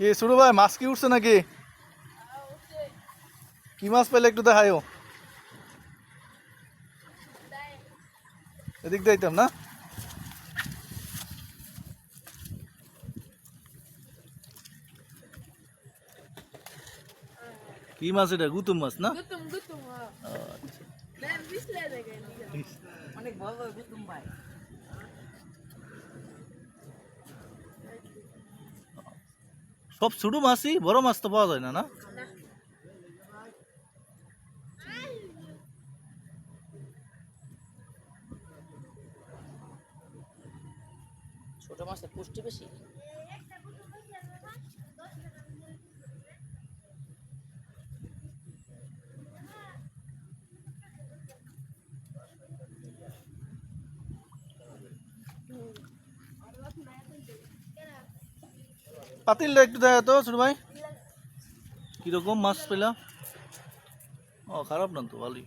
কি শুরু ভাই মাছ কি উঠছে নাকি? কি মাছ পেলে একটু দেখায়ও এদিক দিতাম না? কি মাছ এটা? গুতুম মাছ না? গুতুম গুতুম হ্যাঁ। আচ্ছা। দেখেন অনেক বড় গুতুম ভাই। সব ছোট মাছই বড় মাছ তো পাওয়া যায় না না? ছোট মাছের পুষ্টি বেশি? পাতিলটা একটু দেখা তো ছোট ভাই। কীরকম মাছ পেলাম ও খারাপ না তো ভালোই।